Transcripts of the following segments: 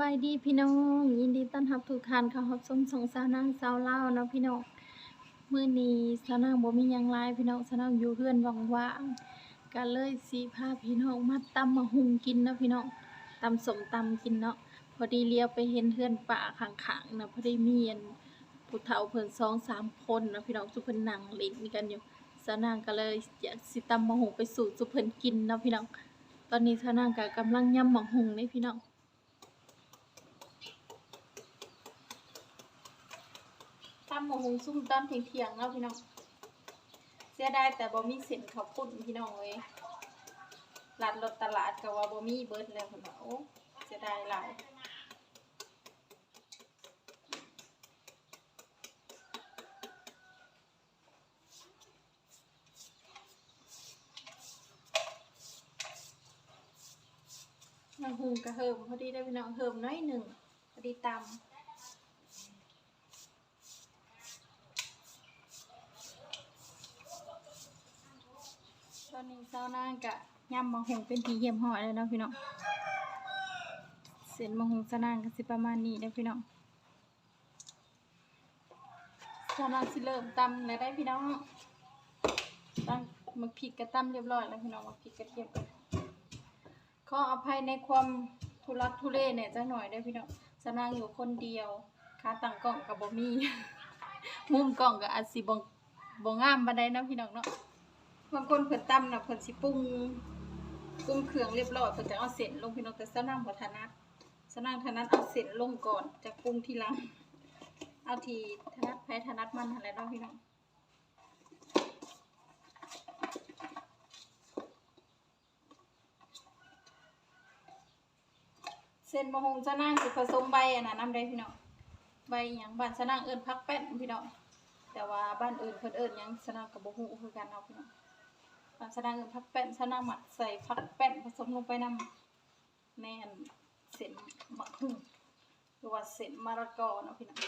บายดีพี่น้องยินดีต้อนรับทุกท่านเข้ารับชมสองสาวนางสาวเล่าเนาะพี่น้องมื้อนี้สาวนางบ่มียังหลายพี่น้องสาวนางอยู่เฮือนว่างๆก็เลยสิพาพี่น้องมาตำมะฮุงกินนะพี่น้องตำสมตำกินเนาะพอดีเลี้ยวไปเห็นเฮือนป่าข้างๆนะพอดีมีอันผู้เฒ่าเพิ่น2 3คนนะพี่น้องสุเพิ่นนั่งเล่นกันอยู่สาวนางก็เลยอยากสิตำมะฮุงไปสู่สุเพิ่นกินเนาะพี่น้องตอนนี้สาวนางก็กำลังยำมะฮุงนี่พี่น้อง ตำหมูหุงซุ่มตอนเที่ยงๆเนาะพี่น้องเสียดายแต่บ่มีเส้นข้าวปุ้นพี่น้องเอ้ยลาดรถตลาดก็ว่าบ่มีเบิร์ดแล้วพุ่นน่ะโอ้เสียดายหลายน้ำหุงก็เฮิมพอดีได้พี่น้องเฮิมน้อยหนึ่งพอดีตำ อนนี้เช้านางกะยำมะฮงเป็นทีเยี่ยมหอยเลยเนาะพี่น้องเส้นมะฮงเช้านางก็สิประมาณนี้เด้อพี่น้องเช้านางสิเริ่มตำเลยได้พี่น้องตั้งมักพริกกระตำเรียบร้อยแล้วพี่น้องมักพริกกระเทียมกันขออภัยในความทุรักทุเลเนี่ยจังหน่อยเด้พี่น้องเช้านางอยู่คนเดียวขาตั้งกล้องกับบ่มีมุมกล้องก็อาจสิบ่บ่งามปานใดนะพี่น้องเนาะ บางคนเพิ่นตำนะเพิ่นสิปรุงปรุงเครื่องเรียบร้อยเพิ่นจะเอาเส้นลงพี่น้องแต่สนางบ่ถนัดสนางถนัดเอาเส้นลงก่อนจะปรุงทีหลัง เอาที่ถนัดไผถนัดมันหั่นแหละเนาะพี่น้องเส้นมะฮงสนางสิผสมใบอันนั้นนำได้พี่น้องใบหยังบ้านสนางเอิ้นผักแป้นพี่น้องแต่ว่าบ้านอื่นเพิ่นเอิ้นหยังสนางกับบ่ฮู้คือกันเนาะพี่น้อง บ้านสนางเงินพักแป้นสนางหมักใส่ผักแป้นผสมลงไปนำแม่นเส้นมะฮุ่งหรือว่าเส้นมะละกอเนาะพี่น้อง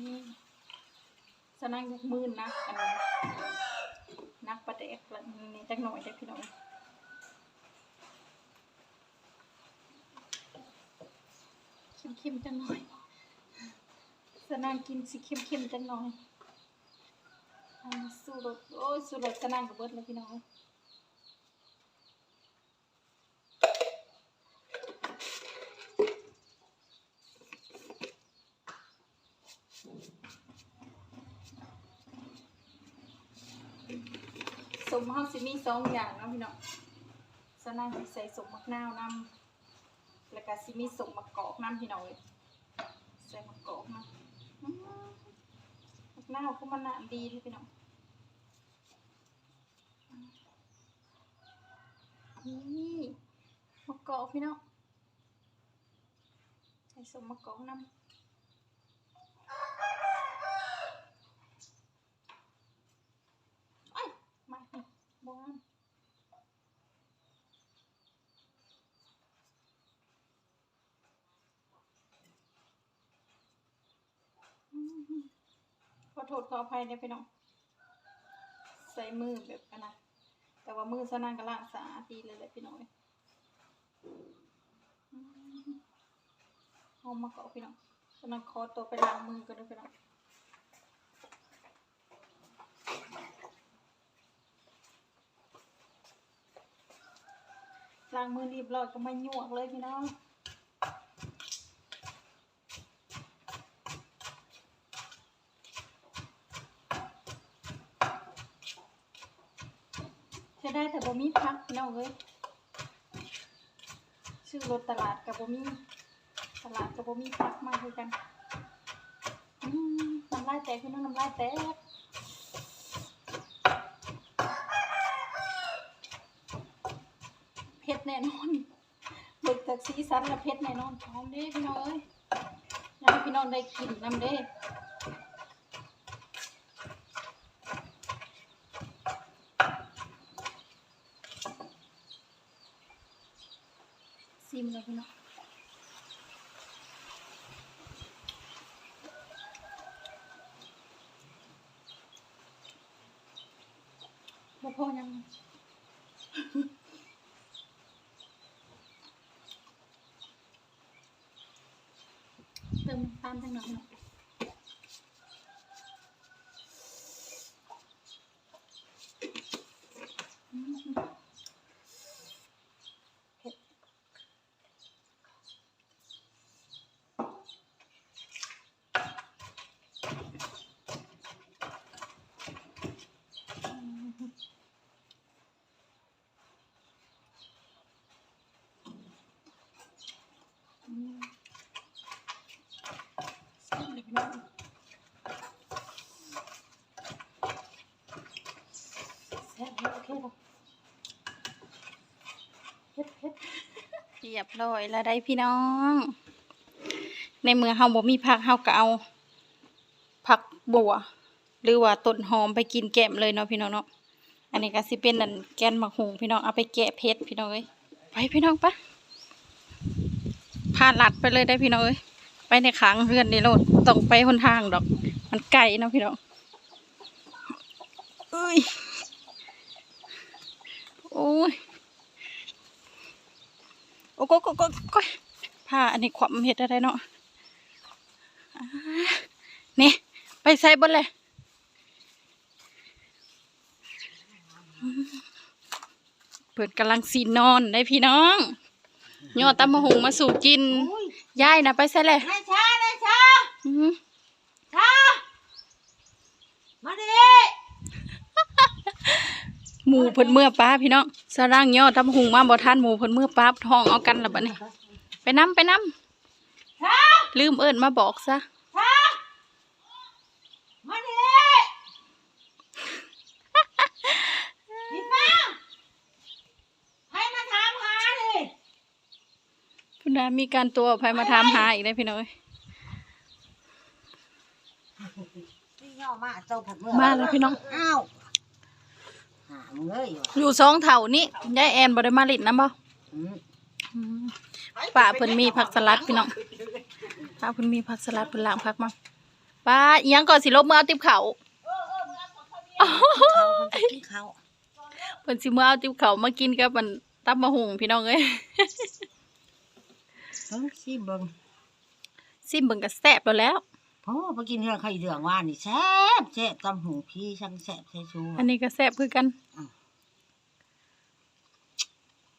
นี่สนางยกมือนะอันนี้นักประเดกนี่จักหน่อยเด้พี่น้อง เข้มๆจังหน่อยสนางกินสิเข้มๆจังหน่อยสูรสโอ้ยสูรสสนางกับเบิดเลยพี่น้องสมเฮาสิมีสองอย่างนะพี่น้องสนางใส่สมมักนาวนำ แล้วก็ซิมีส่งมะกอกน้ำพี่น้องเลยใส่มะกอกมาอื้อมะนาวกมันน่ะดีที่พี่น้องนี่มะกอกพี่น้องใส่ส่งมะกอกน้ำไอ้ยมานี่บ้าน ข อโทษขออภัยนะพี่น้อง ใส่มือแบบอันนะ แต่ว่ามือสนางกระลางสะอาดดีเลยแหละพี่น้องเอ้ยอืมเอามาเกาะพี่น้องสนางขอตัวไปล้างมือกันด้วยพี่น้องล้างมือรีบร้อยก็มาหยวกเลยพี่น้อง ได้แต่บ่มีพักพี่น้องเอ้ยชื่อรถตลาดกับบ่มีตลาดกับบ่มีพักมาคือกันน้ำลายแตกพี่น้องน้ำลายแตกเผ็ดแน่นอนเบิกจากสีสันและเผ็ดแน่นอนพร้อมเด้พี่น้องเอ้ยอยากให้พี่น้องได้กินน้ำเด้ ซิมเลยพี่น้องบ่พอยัง เรียบร้อยแล้วได้พี่น้อง ในเมื่อเฮาบ่มีผักเฮาก็เอา ผักบัว หรือว่าต้นหอมไปกินแกมเลยเนาะพี่น้องเนาะอันนี้ก็สิเป็นนั่นแกนหมักหุงพี่น้องเอาไปแกะเผ็ดพี่น้องเอ้ยไปพี่น้องปะพาหลัดไปเลยได้พี่น้องเอ้ยไปในขังเรือนในรถต้องไปหนทางดอก มันไกลเนาะพี่น้องเอ้ยโอ้ย โอ้กโกโกโกยผ้าอันนี้ขวามเห็ดอะไรเนาะนี่ ไปใส่บนเลยเปิดกำลังสีนอนได้พี่น้องยอดตำมะหงมาสู่กินยายนะไปใส่เลยนายชานายชาอืมชามาดิ หมูเพิ่นเมื่อป้าพี่น้องสร่างยอดตำมะหงมาบ่ทันหมูเพิ่นเมื่อป้าท้องเอากันละบัดนี้ไปนํไปนํชาลืมเอิ้นมาบอกซะชามาดิพี่ป้าให้มาถามหาดิพุ่นน่ะมีการตัวอภัยมาถามหาอีกได้อพี่น้องเอ้ยพี่ย่อมาโตผัดเมื่อมาแล้วพี่น้องอ้าว หามึงเลยอยู่สองเท่านี้ยายแอนบ่ได้มาลิดนำบ่อืมอืมป้าเพิ่นมีผักสลัดพี่น้องป้าเพิ่นมีผักสลัดเพิ่นล้างผักมาป้าอีหยังก่อนสิลบมือเอาติบเขาวเขาคนจะกินเขาวเพิ่นสิมือเอาติบเขาวมากินกับมันตับมะฮุงพี่น้องเอ้ยเฮ้ยสิเบิ่ง ซิมเบิ่งก็แซ่บแล้วแหล้ว พ่อไปกินเรื่องไข่เดืองว่านี่แซ่บแซ่บตำหูพี่ช่างแซ่บใช่ชูอันนี้ก็แซ่บคือกัน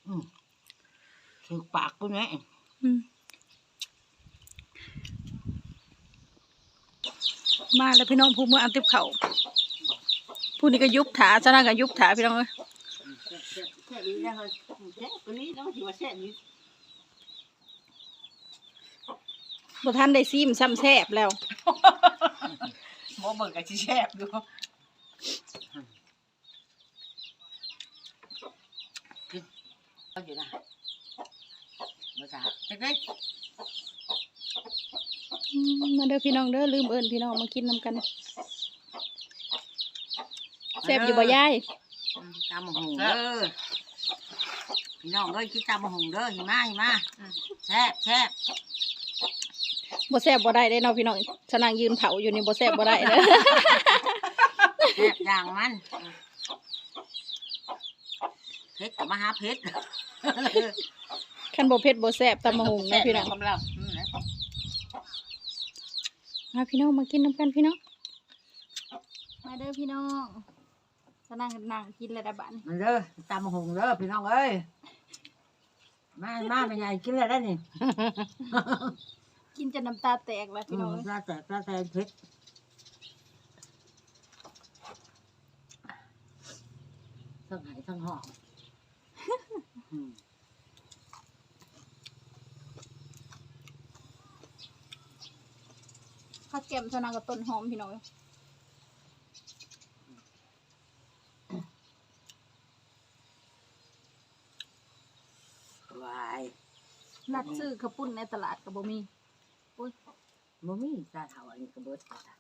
อืมถือปากกูเนี่ยอืมมาแล้วพี่น้องผู้มือเอาติบเขาวผู้นี้ก็ยุบถาเจ้านั่นก็ยุบถาพี่น้องเอ้ยแซ่บอีกแล้วเฮ้ยแซ่ บกว่านี้ต้องถือว่าแซ่บอีกบ่ทันได้ซิมซ้ำแซ่บแล้วโมเบิกกับชีแซ่บดูกินเอาอยู่นะมาจ้าเด็กอืมมาเด้อพี่น้องเด้อลืมเอิ้นพี่น้องมากินนํกันแซ่บอยู่บ่ยายๆตามหงเด้อพี่น้องเอ้ยกินตามหงเด้อหิมาหิมาแซ่บแซ่บ บ่แซ่บบ่ได้เด้เนาะพี่น้องฉะนังยืนเผาอยู่นี่บ่แซ่บบ่ได้เด้อแซ่บอย่างมันเพชรกับมหาเพชรคันบ่เผ็ดบ่แซ่บตำมะฮุงเนาะพี่น้องกำลังมาพี่น้องมากินนํกันพี่น้องมาเด้อพี่น้องฉะนังนั่งกินแล้วได้บัดนี้มันเด้อตามหงเด้อพี่น้องเอ้ยมามาเป็นไงกินอะไรได้นี่ กินจนน้ำตาแตกแล้วพี่น้องปลาแต่ปลาแต่เพชรทั้งไหทั้งหอมอืมผักแก้มฉะนังกับต้นหอมพี่น้องวายนัดซื้อข้าวปุ้นในตลาดก็บ่มีโอ้ย บ่มีตาเถาอันนี้ก็เบิดจ้ะ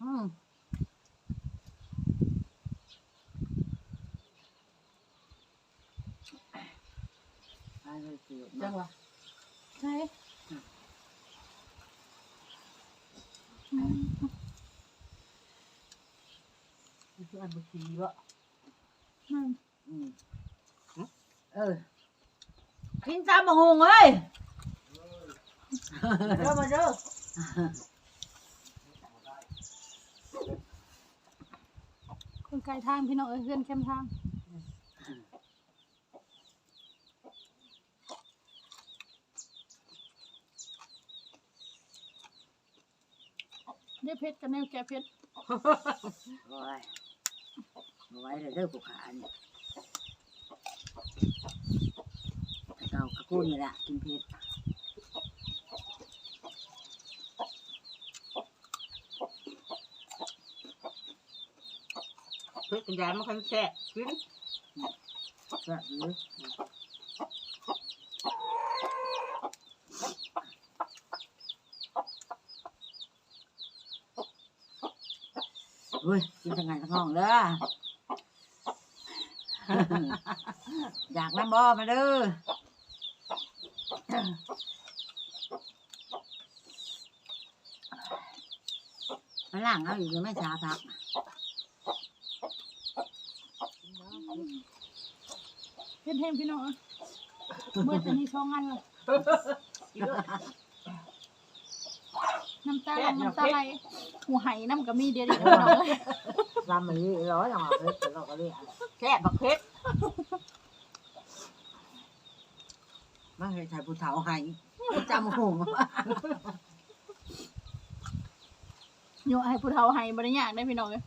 อืมเลยเสียจังหวะใช่อืม คืออันบุชีบ่อืมอืมเออกินตามมะฮุงเอ้ยเด้อมาเด้อคนไกลทางพี่น้องเอ้ยเพื่อนเข้มทางได้เพชรกันแนวแก่เพชรโอ้ย เอาไว้เลยเด้อผู้ขาเนี่ยเก่ากระกุ้นนี่แหละกินเผ็ดเพิ่นยายมันคันแซ่บกินก็หรือ เฮ้ยกินทั้งไงทั้งห้องเด้อ อยากน้ำบ่มาเด้อมันล่างเอาอยู่ยังไม่ชาพักเพชรแห้งพี่น้องเอ้ยเมื่อจะมีช่องอันเลย น้ำตาลงน้ำตาไหลหูไหายน้ำก็มีเดียวเดียวพี่น้องเอ้ยลำมันร้อยจังหวะเพชรแต่เราก็เรียกแซ่บบักเผ็ดมันเคยถ่ายผู้เฒ่าให้จำหงโยให้ผู้เฒ่าให้บ่ได้ยากได้พี่น้องเอ้ย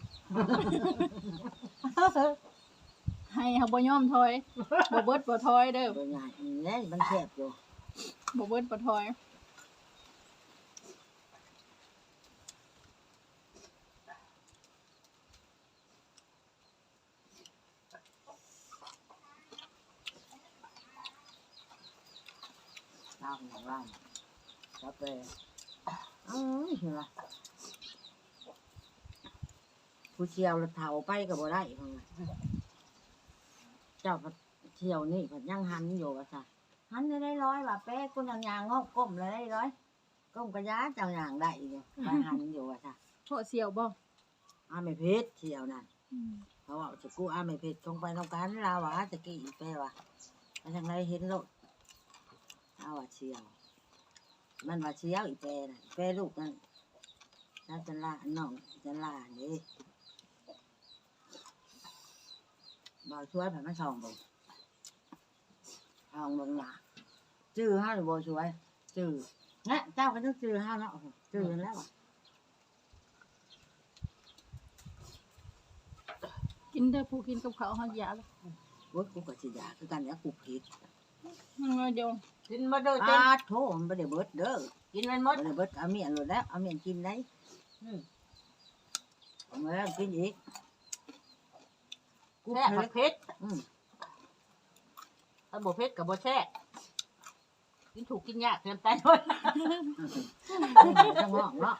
ให้เฮาบ่ยอมถอยบ่เบิดบ่ถอยเด้อตัวใหญ่เนี่ยมันแคบอยู่บ่เบิดบ่ถอย ตามของเราครับไปอือเห็นไหมผู้เชี่ยวละเฒ่าไปก็บ่ได้เพิ่นว่าเจ้าก็เที่ยวนี่เพิ่นยังหันอยู่ว่าซะหันได้ได้ร้อยว่าแป๊กคนเอายางงอกก้มเลยได้ร้อยก้มกระยาเจ้ายางได้อยู่ยไปหันอยู่ว่าซะโทษเสียวบ่อาไม่เพชรเที่ยวนั่นเพราะว่าจะกู้อาไม่เผ็ดตรงไปตรงกันเราว่าจะกี่อีแปว่าไปทางไหนเห็นโลด เอาว่าเชียว มันว่าเชียวอีแปรน่ะอีแปรลูกนั่นน่าจะล่าน้องจะล่านี่บ่าวช่วยผ่านมาส่องบ่ส่องเบิ่งหล่ะจื้อห้าหรือบ่ช่วยจื้อนะเจ้าก็ต้องจื้อห้าเนาะจื้อแล้วว่ะกินเด้อผู้กินกับข้าวเฮาอย่าเลยโอ้ยกูก็สิยาคือกันแล้วกูผิด มันว่าเดี๋ยวกินมาเด้ออาเต็มโถมันบ่ได้เบิดเด้อกินมันหมบ่ดได้เบิดเอาเมียนโลดแล้วเอาเมียนกินได้อืมเอามาแล้วกินอีกกูแซ่บเผ็บัดกเผ็ดอืมถ้าบ่เผ็ดก็บ่แซ่บกินถูกกินยากเกินไปหน่อยจังหวะเนาะ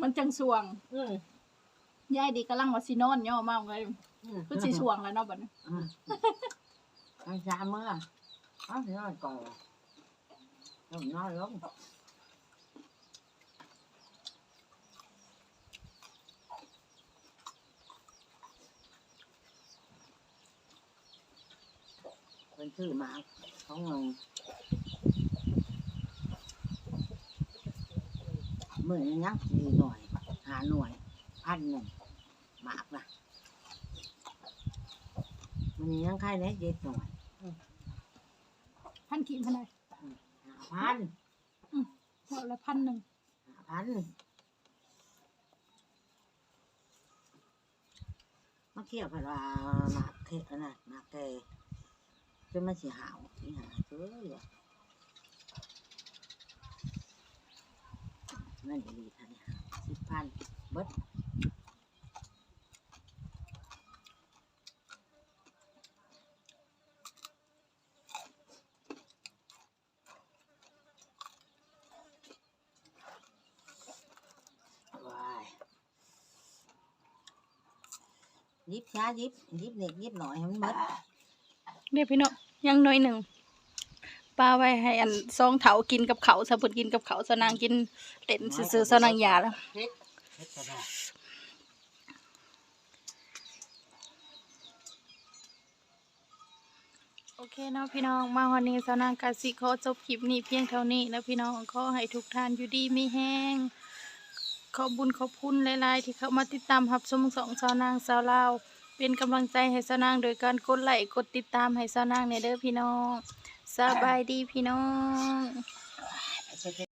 มันจังสวงอืมยายดีกำลังว่าสินอนย่อมาเลยอืมคือสิสวงแล้วเนาะบัดนี้อืมอันสามมื้อ เอาสิน้อยก่อนต้องน้อยลงเป็นชื่อมาของเงินมือนี้ยังสี่หน่วยหาหน่วยพันหนึ่งหมากนะมันยังใครเน็เจ็ดหน่วย พันกี่พันใดหาพันว่าละพันหนึ่งหาพันมาเกี่ยวกับว่าหมากเทะนะหมากแกจนมันสีหาวสีหาวเจ้ยว่ะนั่นดีท่านเนี่ยสิบพันเบิดว้ายยิบช้ายิบยิบเด็กยิบหน่อยให้มันเบิดเดี๋ยวพี่น้องยังหน่อยหนึ่งป้าไว้ให้อันซองเถากินกับเขาวสะเพิ่นกินกับเขาวสนางกินเล่นซื่อๆสนางยาแล้วเผ็ดเผ็ดกระดาษโอเคเนาะพี่น้องมาวันนี้สาวนางกาสิขอจบคลิปนี้เพียงเท่านี้นะพี่น้องขอให้ทุกท่านอยู่ดีมีแห้งขอบบุญขอบคุณหลายๆที่เข้ามาติดตามรับชมสองสาวนางสาวลาว เป็นกำลังใจให้สาวนางโดยการกดไลค์กดติดตามให้สาวนางในเด้อพี่น้องสบายดีพี่น้อง